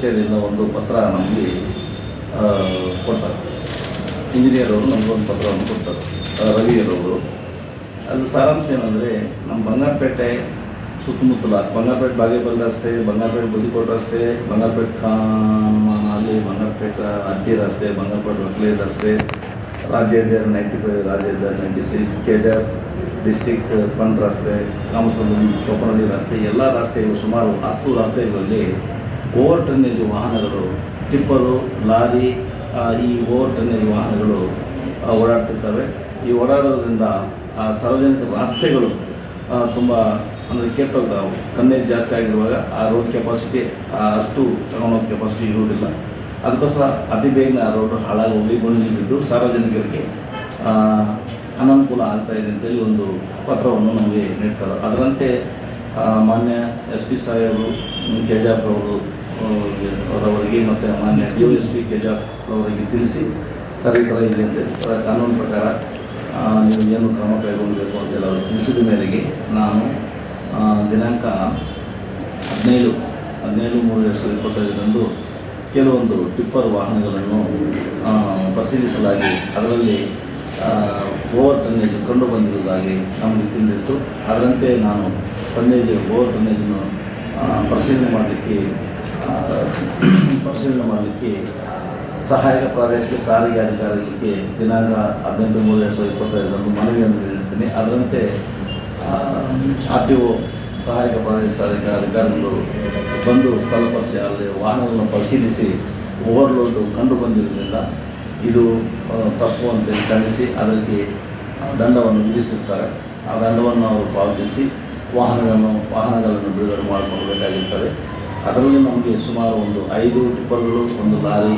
ಕಚೇರಿಯಿಂದ ಒಂದು ಪತ್ರ ನಮಗೆ ಕೊಡ್ತಾರೆ. ಇಂಜಿನಿಯರ್ ಅವರು ನಮಗೊಂದು ಪತ್ರವನ್ನು ಕೊಡ್ತಾರೆ. ರವಿಯರವರು ಅದು ಸಾರಾಂಶ ಏನಂದರೆ, ನಮ್ಮ ಬಂಗಾರಪೇಟೆ ಸುತ್ತಮುತ್ತಲ, ಬಂಗಾರಪೇಟೆ ಬಾಗೇಪಲ್ಲಿ ರಸ್ತೆ, ಬಂಗಾರಪೇಟೆ ಬುದ್ಧಿಕೋಟ್ ರಸ್ತೆ, ಬಂಗಾರಪೇಟೆ ಕಾಮನಲ್ಲಿ ಬಂಗಾರಪೇಟೆ ಅಡ್ಡಿ ರಸ್ತೆ, ಬಂಗಾರಪೇಟೆ ವಕ್ಲಿ ರಸ್ತೆ, Rajendra ninety five, Rajendra ninety six, ಕೆಜರ್ district fund ರಸ್ತೆ ಕಾಮಸಂದ್ರ ಚೌಪನಹಳ್ಳಿ ರಸ್ತೆ, ಎಲ್ಲ ರಸ್ತೆಗಳು ಸುಮಾರು ಹತ್ತು ರಸ್ತೆಗಳಲ್ಲಿ ಓವರ್ ಟನ್ನೇಜ್ ವಾಹನಗಳು, ಟಿಪ್ಪರು, ಲಾರಿ ಈ ಓವರ್ ಟನ್ನೇಜ್ ವಾಹನಗಳು ಓಡಾಡ್ತಿರ್ತವೆ. ಈ ಓಡಾಡೋದ್ರಿಂದ, ಆ, ಸಾರ್ವಜನಿಕ ರಸ್ತೆಗಳು ತುಂಬ, ಅಂದರೆ ಕೆಟ್ಟೋಗ್ತಾವೆ ಕನ್ನೇಜ್ ಜಾಸ್ತಿ ಆಗಿರುವಾಗ ಆ ರೋಡ್ ಕೆಪಾಸಿಟಿ ಅಷ್ಟು ತಗೊಂಡೋಗಿ ಕೆಪಾಸಿಟಿ ಇರುವುದಿಲ್ಲ. ಅದಕ್ಕೋಸ್ಕರ ಅತಿ ಬೇಗ ಆ ರೋಡ್ ಹಾಳಾಗಿ ಹೋಗಿ ಗುಣಿಗಿದ್ದು ಸಾರ್ವಜನಿಕರಿಗೆ ಅನನುಕೂಲ ಆಗ್ತಾ ಇದೆ ಅಂತೇಳಿ ಒಂದು ಪತ್ರವನ್ನು ನಮಗೆ ನೀಡ್ತಾರೆ. ಅದರಂತೆ ಮಾನ್ಯ ಎಸ್ ಪಿ ಸಾಹೇಬರು ಕೆಜಾಪ್ರವರು ಅವರವರಿಗೆ ಮತ್ತು ಮಾನ್ಯ ಡಿ ಎಸ್ ಪಿ ಕೆಜಾಪ್ ಅವರಿಗೆ ತಿಳಿಸಿ ಸರಿ ಈ ಇದೆ ಅಂತ ಕಾನೂನು ಪ್ರಕಾರ ನೀವು ಏನು ಕ್ರಮ ಕೈಗೊಳ್ಳಬೇಕು ಅಂತೆಲ್ಲ ಅವರು ತಿಳಿಸಿದ ಮೇರೆಗೆ ನಾನು ದಿನಾಂಕ ಹದಿನೈದು ಹದಿನೈದು ಮೂರು ಎರಡು ಸಾವಿರದ ಇಪ್ಪತ್ತೈದರಂದು ಕೆಲವೊಂದು ಟಿಪ್ಪರ್ ವಾಹನಗಳನ್ನು ಪರಿಶೀಲಿಸಲಾಗಿ ಅದರಲ್ಲಿ ಓವರ್ ಟನ್ನೇಜ್ ಕಂಡು ಬಂದಿರುವುದಾಗಿ ನಮಗೆ ತಿಳಿದಿತ್ತು. ಅದರಂತೆ ನಾನು ಟನ್ನೇಜ್ ಓವರ್ ಟನ್ನೇಜನ್ನು ಪರಿಶೀಲನೆ ಮಾಡಲಿಕ್ಕೆ ಪರಿಶೀಲನೆ ಮಾಡಲಿಕ್ಕೆ ಸಹಾಯಕ ಪ್ರಾದೇಶಿಕ ಸಾರಿಗೆ ಅಧಿಕಾರಿಗಳಿಗೆ ದಿನಾಂಕ ಹದಿನೆಂಟು, ಮೂರು ಎರಡು ಸಾವಿರದ ಇಪ್ಪತ್ತೈದರಂದು ಮನವಿಯನ್ನು ನೀಡಿರ್ತೀನಿ. ಅದರಂತೆ ಆರ್ ಟಿ ಒ ಸಹಾಯಕ ಪ್ರಾದೇಶಿಕ ಸಾರಿಗೆ ಅಧಿಕಾರಿಗಳು ಬಂದು ಸ್ಥಳ ಅಲ್ಲಿ ವಾಹನಗಳನ್ನು ಪರಿಶೀಲಿಸಿ, ಓವರ್ಲೋಡ್ ಕಂಡು ಬಂದಿರಲಿಲ್ಲ ಇದು ತಪ್ಪು ಅಂತೇಳಿ ಖಂಡಿಸಿ, ಅದಕ್ಕೆ ದಂಡವನ್ನು ವಿಧಿಸುತ್ತಾರೆ. ಆ ದಂಡವನ್ನು ಅವರು ಪಾವತಿಸಿ ವಾಹನಗಳನ್ನು ವಾಹನಗಳನ್ನು ಬಿಡುಗಡೆ ಮಾಡಿಕೊಳ್ಳಬೇಕಾಗಿರ್ತದೆ. ಅದರಲ್ಲಿ ನಮಗೆ ಸುಮಾರು ಒಂದು ಐದು ಟಿಪ್ಪರ್ಗಳು ಒಂದು ಲಾರಿ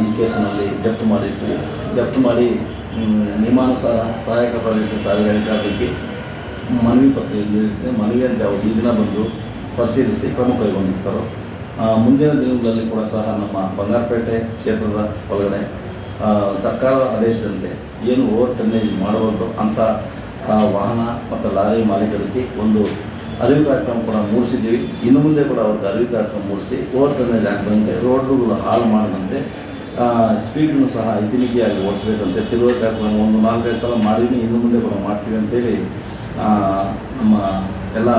ಈ ಕೇಸಿನಲ್ಲಿ ಜಪ್ತು ಮಾಡಿತ್ತು ಜಪ್ತು ಮಾಡಿ ನಿಯಮಾನುಸಾರ ಸಹಾಯಕ ಪ್ರದೇಶ ಸಾರಿಗೆ ಬಗ್ಗೆ ಮನವಿ ಪತ್ರ ಮನವಿಯಂತೆ ಅವರು ಈ ದಿನ ಬಂದು ಪರಿಶೀಲಿಸಿ ಕ್ರಮ ಕೈಗೊಂಡಿರ್ತಾರೆ. ಮುಂದಿನ ದಿನಗಳಲ್ಲಿ ಕೂಡ ಸಹ ನಮ್ಮ ಬಂಗಾರಪೇಟೆ ಕ್ಷೇತ್ರದ ಒಳಗಡೆ ಸರ್ಕಾರದ ಆದೇಶದಂತೆ ಏನು ಓವರ್ ಟನ್ನೇಜ್ ಮಾಡಬಾರ್ದು ಆ, ವಾಹನ ಮತ್ತು ಲಾರಿ ಮಾಲೀಕರಿಗೆ ಒಂದು ಅರಿವು ಕಾರ್ಯಕ್ರಮ ಕೂಡ ಮೂಡಿಸಿದ್ದೀವಿ. ಇನ್ನು ಮುಂದೆ ಕೂಡ ಅವ್ರಿಗೆ ಅರಿವು ಕಾರ್ಯಕ್ರಮ ಮೂಡಿಸಿ ಓವರ್ ಟನ್ನೇಜ್ ಆಗದಂತೆ ರೋಡ್ಗಳು ಹಾಳು ಮಾಡದಂತೆ ಸ್ಪೀಡನ್ನು ಸಹ ಇತಿಮಿತಿಯಾಗಿ ಓಡಿಸಬೇಕಂತೆ. ತಿರುವ ಕಾರ್ಯಕ್ರಮ ಒಂದು ನಾಲ್ಕೈದು ಸಲ ಮಾಡಿದ್ದೀನಿ ಇನ್ನು ಮುಂದೆ ಕೂಡ ಮಾಡ್ತೀವಿ ಅಂತೇಳಿ ಆ, ನಮ್ಮ ಎಲ್ಲ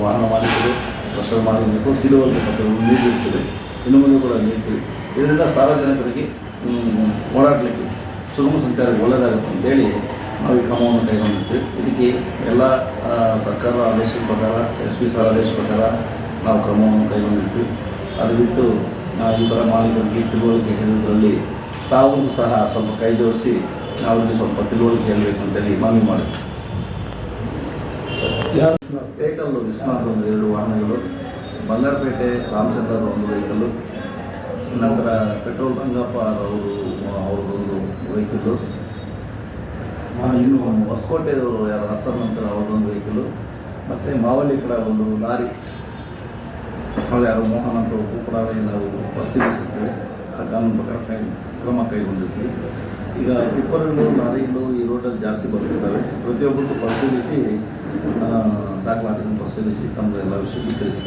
ವಾಹನ ಮಾಲೀಕರು ಕಸ್ಟಮರ್ ಮಾಡಬೇಕು ತಿಳುವಳಿಕೆ ಪತ್ರಗಳು ನೀಡಿರ್ತೀವಿ ಇನ್ನು ಮುಂದೆ ಕೂಡ ನೀಡ್ತೀವಿ ಇದರಿಂದ ಸಾರ್ವಜನಿಕರಿಗೆ ಓಡಾಡಲಿಕ್ಕೆ ಸುಗಮ ಸಂಚಾರ ಒಳ್ಳೆಯದಾಗುತ್ತೆ ಅಂತೇಳಿ ನಾವು ಈ ಕ್ರಮವನ್ನು ಕೈಗೊಂಡಿದ್ದೇವೆ ಇದಕ್ಕೆ ಎಲ್ಲ ಸರ್ಕಾರದ ಆದೇಶದ ಪ್ರಕಾರ ಎಸ್ ಪಿ ಸರ್ ಆದೇಶ ಪ್ರಕಾರ ನಾವು ಕ್ರಮವನ್ನು ಕೈಗೊಂಡಿದ್ವಿ. ಅದು ಬಿಟ್ಟು ಇಬ್ಬರ ಮಾಲೀಕರಿಗೆ ತಿಳುವಳಿಕೆ ಹೇಳುವುದರಲ್ಲಿ ತಾವು ಸಹ ಸ್ವಲ್ಪ ಕೈ ಜೋಡಿಸಿ ಅವರಿಗೆ ಸ್ವಲ್ಪ ತಿಳುವಳಿಕೆ ಹೇಳಬೇಕು ಅಂತೇಳಿ ಮನವಿ ಮಾಡಿದ್ವಿ. ವೆಹಿಕಲ್ ವಿಶ್ವನಾಥ್ ಒಂದು ಎರಡು ವಾಹನಗಳು ಬಂಗಾರಪೇಟೆ ರಾಮಚಂದ್ರ ಒಂದು ವೆಹಿಕಲ್ಲು ನಂತರ ಪೆಟ್ರೋಲ್ ರಂಗಪ್ಪ ಅವರು ಅವ್ರದ್ದೊಂದು ವೆಹಿಕಲ್ಲು ಇನ್ನು ಹೊಸಕೋಟೆಯವರು ಯಾರು ಅಸ್ಸಾಂ ನಂತರ ಅವ್ರದ್ದೊಂದು ವೆಹಿಕಲು ಮತ್ತು ಮಾವಳ್ಳಿ ಕಡೆ ಒಂದು ಲಾರಿ. ಯಾರು ಮೋಹನ್ ಅಂತ ಕೂಡ ನಾವು ಪರಿಶೀಲಿಸಿದ್ದೇವೆ ಆ ಕಾನೂನು ಪ್ರಕಾರ ಕೈ ಕ್ರಮ ಕೈಗೊಂಡಿದ್ವಿ. ಈಗ ಟಿಪ್ಪರ್ಗಳು ಲಾರಿಗಳು ಈ ರೋಡಲ್ಲಿ ಜಾಸ್ತಿ ಬರ್ತಿದ್ದಾವೆ. ಪ್ರತಿಯೊಬ್ಬರಿಗೂ ಪರಿಶೀಲಿಸಿ ದಾಖಲಾತಿಯನ್ನು ಪರಿಶೀಲಿಸಿ ತಮ್ಮ ಎಲ್ಲ ವಿಷಯ ತಿಳಿಸಿ